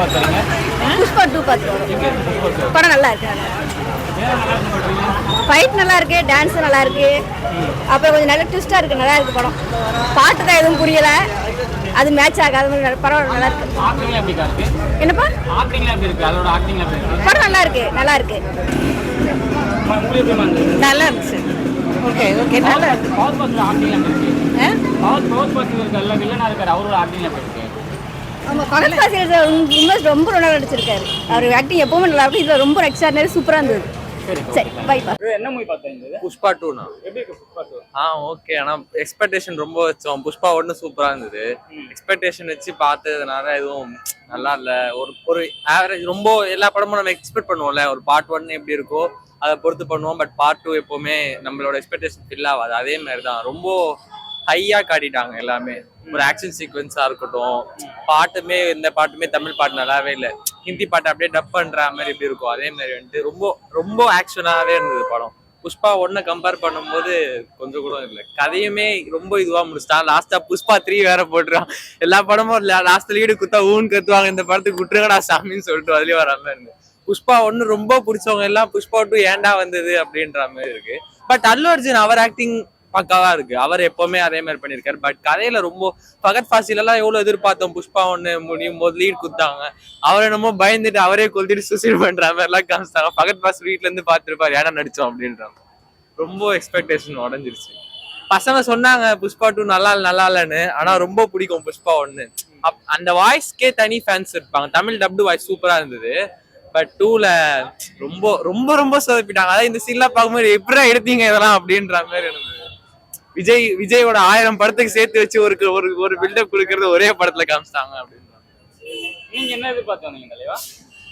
Pushpa two பார்த்து வரும் படம் நல்லா இருக்கு. ஃபைட் நல்லா இருக்கு டான்ஸ் நல்லா இருக்கு. அப்புறம் கொஞ்சம் நல்ல ட்விஸ்டா இருக்கு நல்லா இருக்கு படம். பாட்டு தான் எதுவும் புரியல. அது மேட்ச் ஆகாத மாதிரி நல்ல- படம் நல்லா இருக்கு. ஆக்டிங்லாம் எப்படி இருக்கு என்னப்பா? படம் நல்லா இருக்கு நல்லா இருக்கு. நல்லா இருந்துச்சு ஓகே ஓகே நல்லா இருக்கு. அவரோட இருக்கு? ஆமா பகத் பாசில் உண்மை ரொம்ப நல்லா நடிச்சிருக்காரு. அவர் ஆக்டிங் எப்பவுமே நல்லா இருக்கு இதுல ரொம்ப எக்ஸ்ட்ராடினரி சூப்பரா இருந்தது. சரி சரி பைப்பா என்ன மூவி பார்த்தீங்க புஷ்பா டூனா எப்படி இருக்கு புஷ்பா டூ ஆ ஓகே ஆனா எக்ஸ்பெக்டேஷன் ரொம்ப வச்சோம். புஷ்பா ஒன்று சூப்பரா இருந்தது. எக்ஸ்பெக்டேஷன் வச்சு பார்த்ததுனால எதுவும் நல்லா இல்ல. ஒரு ஒரு ஆவரேஜ் ரொம்ப எல்லா படமும் நம்ம எக்ஸ்பெக்ட் பண்ணுவோம்ல. ஒரு பார்ட் ஒன் எப்படி இருக்கோ அதை பொறுத்து பண்ணுவோம். பட் பார்ட் டூ எப்பவுமே நம்மளோட எக்ஸ்பெக்டேஷன் ஃபில் ஆகாது. அதே மாதிரி தான் ரொம்ப ஹையாக காட்டிட்டாங்க எல்லாமே. ஒரு ஆக்ஷன் சீக்வன்ஸாக இருக்கட்டும். பாட்டுமே இந்த பாட்டுமே தமிழ் பாட்டு நல்லாவே இல்லை. ஹிந்தி பாட்டு அப்படியே டப் பண்ணுற மாதிரி எப்படி இருக்கும். அதே மாதிரி வந்துட்டு ரொம்ப ரொம்ப ஆக்ஷனாகவே இருந்தது படம். புஷ்பா ஒன்னை கம்பேர் பண்ணும்போது கொஞ்சம் கூட இல்லை. கதையுமே ரொம்ப இதுவாக முடிச்சிட்டான் லாஸ்ட்டாக புஷ்பா த்ரீ வேற போட்டுருவான் எல்லா படமும் லாஸ்ட் லீடு குத்தா ஊன் கத்துவாங்க. இந்த படத்துக்கு விட்டுருங்கடா சாமின்னு சொல்லிட்டு அதுலயே வராமல் இருந்து புஷ்பா ஒன்னு ரொம்ப பிடிச்சவங்க எல்லாம் புஷ்பா டூ ஏன்டா வந்தது அப்படின்ற மாதிரி இருக்கு. பட் அல்லு அர்ஜுன் அவர் ஆக்டிங் பக்காவா இருக்கு. அவர் எப்பவுமே அதே மாதிரி பண்ணிருக்காரு பட் கதையில ரொம்ப பகத் ஃபாசில் எல்லாம் எவ்வளவு எதிர்பார்த்தோம். புஷ்பா ஒண்ணு முடியும் போது லீட் குத்தாங்க அவர் என்னமோ பயந்துட்டு அவரே கொளுத்திட்டு சூசைட் பண்ற மாதிரி எல்லாம் காமிச்சிட்டாங்க பகத் ஃபாசில் வீட்ல இருந்து பார்த்துருப்பாரு ஏடா நடிச்சோம்? அப்படின்றாங்க ரொம்ப எக்ஸ்பெக்டேஷன் உடஞ்சிருச்சு. பசங்க சொன்னாங்க புஷ்பா டூ நல்லா இல்ல நல்லா இல்லைன்னு. ஆனா ரொம்ப பிடிக்கும் புஷ்பா ஒன்னு அப்- அந்த வாய்ஸ்க்கே தனி ஃபேன்ஸ் இருப்பாங்க. தமிழ் டப்டு வாய்ஸ் சூப்பரா இருந்தது. பட் டூல ரொம்ப ரொம்ப ரொம்ப சொதப்பிட்டாங்க. அதாவது இந்த சீன்லாம் பார்க்கும்போது எப்படி எடுத்தீங்க இதெல்லாம்? அப்படின்ற மாதிரி இருந்தது. விஜய் விஜயோட ஆயிரம் படத்துக்கு சேர்த்து வச்சு ஒரு ஒரு ஒரு பில்டப் கொடுக்கறது ஒரே படத்துல காமிச்சிட்டாங்க அப்படின்றாங்க நீங்க என்ன எதிர்பார்த்து வந்தீங்க தலைவா?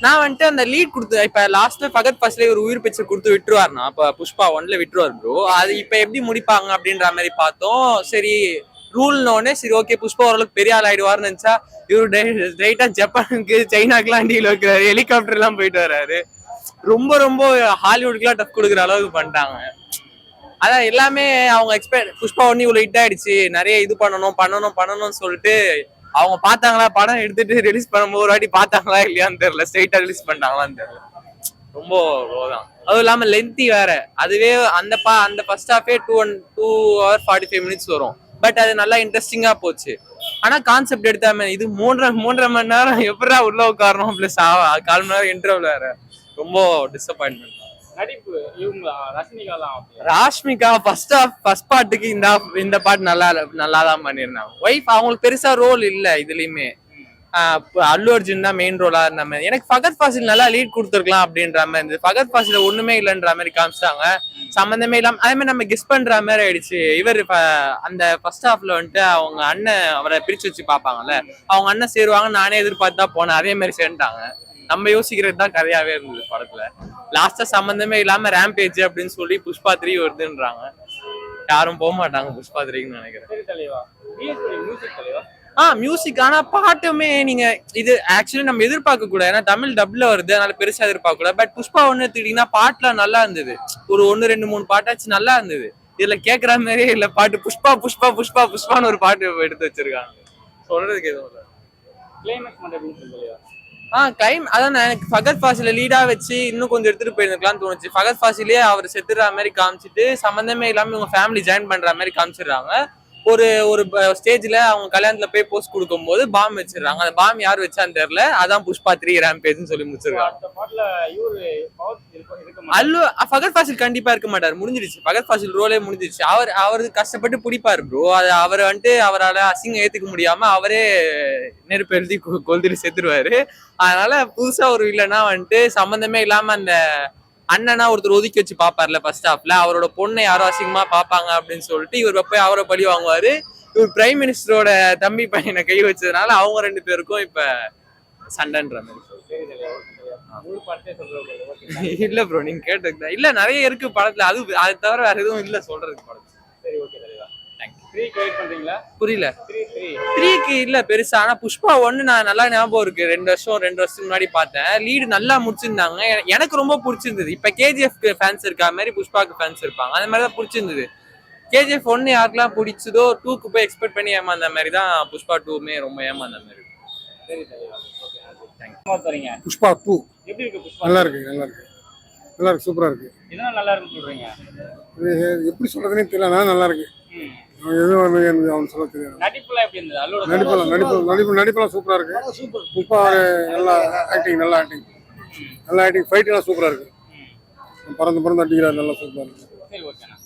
நான் வந்துட்டு அந்த லீட் கொடுத்து இப்ப லாஸ்ட்ல ஃபகத் ஃபர்ஸ்ட்ல ஒரு உயிர் பிச்சை கொடுத்து விட்டுருவாருனா அப்ப புஷ்பா ஒன்ல விட்டுருவார் ப்ரோ அது இப்ப எப்படி முடிப்பாங்க அப்படின்ற மாதிரி பார்த்தோம். சரி ரூல்னோடனே சரி ஓகே புஷ்பா ஓரளவுக்கு பெரிய ஆள் ஆயிடுவாருன்னு நினைச்சா இவரு டைரக்டா ஜப்பானுக்கு சைனாக்குலாம் டீல் வைக்கிறாரு ஹெலிகாப்டர் எல்லாம் போயிட்டு வர்றாரு ரொம்ப ரொம்ப ஹாலிவுட்க்குலாம் டஃப் கொடுக்குற அளவுக்கு பண்ணிட்டாங்க. அதான் எல்லாமே அவங்க எக்ஸ்பெக்ட் புஷ்பா ஒன்னி இவ்வளவு ஹிட் ஆயிடுச்சு நிறைய இது பண்ணணும் பண்ணணும் பண்ணணும்னு சொல்லிட்டு அவங்க பார்த்தாங்களா படம் எடுத்துட்டு ரிலீஸ் பண்ணும்போது ஒரு வாட்டி பார்த்தாங்களா இல்லையான்னு தெரியல ஸ்ட்ரைட்டா ரிலீஸ் பண்ணாங்களான்னு தெரியல. ரொம்ப தான் அதுவும் இல்லாம லென்த்தி வேற. அதுவே அந்த பா அந்த first ஹாஃபே two one two hour forty five minutes வரும். பட் அது நல்லா இன்ட்ரெஸ்டிங்கா போச்சு. ஆனா கான்செப்ட் எடுத்தாம இது மூன்றரை மூன்றரை மணி நேரம் எப்படா உள்ள உட்காரணும்? பிளஸ் கால் மணி நேரம் இன்டர்வல் வேற. ரொம்ப டிசப்பாயின்மெண்ட் நடிப்பு இவங்க அப்படி. ராஷ்மிகா ஃபர்ஸ்ட் ஆஃப் ஃபர்ஸ்ட் பாட்டுக்கு இந்த இந்த பாட்டு நல்லா நல்லா தான் பண்ணியிருந்தாங்க. ஒய்ஃப் அவங்களுக்கு பெருசா ரோல் இல்ல இதுலயுமே. அல்லு அர்ஜுன் தான் மெயின் ரோலா இருந்த மாதிரி. எனக்கு ஃபகத் ஃபாசில் நல்லா லீட் கொடுத்துருக்கலாம் அப்படின்ற மாதிரி இருந்தது. ஃபகத் ஃபாசில் ஒண்ணுமே இல்லைன்ற மாதிரி காமிச்சிட்டாங்க. சம்மந்தமே இல்லாம அதே மாதிரி நம்ம கெஸ் பண்ற மாதிரி ஆயிடுச்சு. இவர் அந்த ஃபர்ஸ்ட் ஹாஃப்ல வந்துட்டு அவங்க அண்ணன் அவரை பிரிச்சு வச்சு பார்ப்பாங்கல்ல. அவங்க அண்ணன் சேருவாங்க நானே எதிர்பார்த்து தான் போனேன். அதே மாதிரி சேர்ந்துட்டாங்க. நம்ம யோசிக்கிறது தான் கதையாவே இருந்தது படத்துல. லாஸ்டா சம்மந்தமே இல்லாம ரேம்பேஜ் அப்படின்னு சொல்லி புஷ்பா த்ரீ வருதுன்றாங்க. யாரும் போக மாட்டாங்க புஷ்பா த்ரீன்னு நினைக்கிறேன். ஆ மியூசிக் ஆனா பாட்டுமே நீங்க இது ஆக்சுவலி நம்ம எதிர்பார்க்க கூடாது. ஏன்னா தமிழ் டப்ல வருது அதனால பெருசா எதிர்பார்க்க கூடாது. பட் புஷ்பா ஒண்ணு எடுத்துக்கிட்டீங்கன்னா பாட்டுலாம் நல்லா இருந்தது. ஒரு ஒன்னு ரெண்டு மூணு பாட்டாச்சு நல்லா இருந்தது. இதுல கேக்குற மாதிரியே இல்ல. பாட்டு புஷ்பா புஷ்பா புஷ்பா புஷ்பான்னு ஒரு பாட்டு எடுத்து வச்சிருக்காங்க. சொல்றதுக்கு எதுவும் இல்லை. ஆ கிளைம் அதான் எனக்கு ஃபகத் ஃபாசில லீடா வச்சு இன்னும் கொஞ்சம் எடுத்துட்டு போயிருந்துக்கலாம்னு தோணுச்சு. ஃபகத் ஃபாசிலே அவர் செத்துற மாதிரி காமிச்சிட்டு சம்மந்தமே இல்லாம இவங்க ஃபேமிலி ஜாயின் பண்ற மாதிரி காமிச்சிடுறாங்க. ஒரு ஒரு ஸ்டேஜ்ல அவங்க கல்யாணத்துல போய் போஸ்ட் கொடுக்கும்போது பாம் வச்சிடுறாங்க. அந்த பாம் யார் வச்சான்னு தெரியல. அதான் புஷ்பா த்ரீ ரேம்பேஜ்னு சொல்லி முடிச்சிருக்காங்க. அல்லு ஃபகத் ஃபாசில் கண்டிப்பா இருக்க மாட்டார். முடிஞ்சிருச்சு ஃபகத் ஃபாசில் ரோலே முடிஞ்சிருச்சு அவர் அவர் கஷ்டப்பட்டு பிடிப்பாரு ப்ரோ அது அவர் வந்துட்டு அவரால் அசிங்கம் ஏத்துக்க முடியாம அவரே நெருப்பு எழுதி கொ- கொளுத்திட்டு செத்துருவாரு. அதனால புதுசா ஒரு வில்லனா வந்துட்டு சம்பந்தமே இல்லாம அந்த அண்ணனா ஒருத்தர் ஒதுக்கி வச்சு பாப்பார்ல ஃபர்ஸ்ட் ஹாஃப்ல அவரோட பொண்ணை யாரோ அசிங்கமா பாப்பாங்க அப்படின்னு சொல்லிட்டு இவர் போய் அவரை பழி வாங்குவாரு. இவர் பிரைம் மினிஸ்டரோட தம்பி பையனை கை வச்சதுனால அவங்க ரெண்டு பேருக்கும் இப்ப சண்டைன்ற மாதிரி. இல்ல ப்ரோ நீங்க கேட்டது இல்ல நிறைய இருக்கு படத்துல. அது அது தவிர வேற எதுவும் இல்ல சொல்றதுக்கு படத்துல. சரி ஓகே தலைவா தேங்க்யூ த்ரீ வெயிட் பண்றீங்களா புரியல. த்ரீ த்ரீ த்ரீக்கு இல்ல பெருசா. ஆனா புஷ்பா ஒன்னு நான் நல்லா ஞாபகம் இருக்கு. ரெண்டு வருஷம் ரெண்டு வருஷத்துக்கு முன்னாடி பார்த்தேன். லீடு நல்லா முடிச்சிருந்தாங்க. எனக்கு ரொம்ப பிடிச்சிருந்தது. இப்ப கேஜிஎஃப் ஃபேன்ஸ் இருக்கா மாதிரி புஷ்பாக்கு ஃபேன்ஸ் இருப்பாங்க. அந்த மாதிரி தான் பிடிச்சிருந்தது கேஜிஎஃப் ஒன்னு யாருக்கெல்லாம் பிடிச்சதோ டூக்கு போய் எக்ஸ்பெக்ட் பண்ணி ஏமாந்த மாதிரி தான் புஷ்பா டூமே ரொம்ப ஏமாந்த மாதிரி புஷ்பா டூ எப்படி இருக்கு புஷ்பா? நல்லா இருக்கு நல்லா இருக்கு. நல்லா இருக்கு சூப்பரா இருக்கு. நல்லா இருக்குன்னு சொல்றீங்க. எப்படி சொல்றதுனே தெரியல நல்லா இருக்கு. எதுவும் வந்து எனக்கு அவன் சொல்ல தெரியாது. நடிப்புலாம் எப்படி இருந்தது? அல்லோட நடிப்பெல்லாம் நடிப்பு நடிப்பு நடிப்பெல்லாம் சூப்பரா இருக்கு. புஷ்பா நல்லா ஆக்டிங் நல்லா ஆக்டிங் நல்லா ஆக்டிங் ஃபைட் எல்லாம் சூப்பரா இருக்கு. பறந்து பறந்து அடிக்கிறார் நல்லா சூப்பரா இருக்கு. சரி ஓகேண்ணா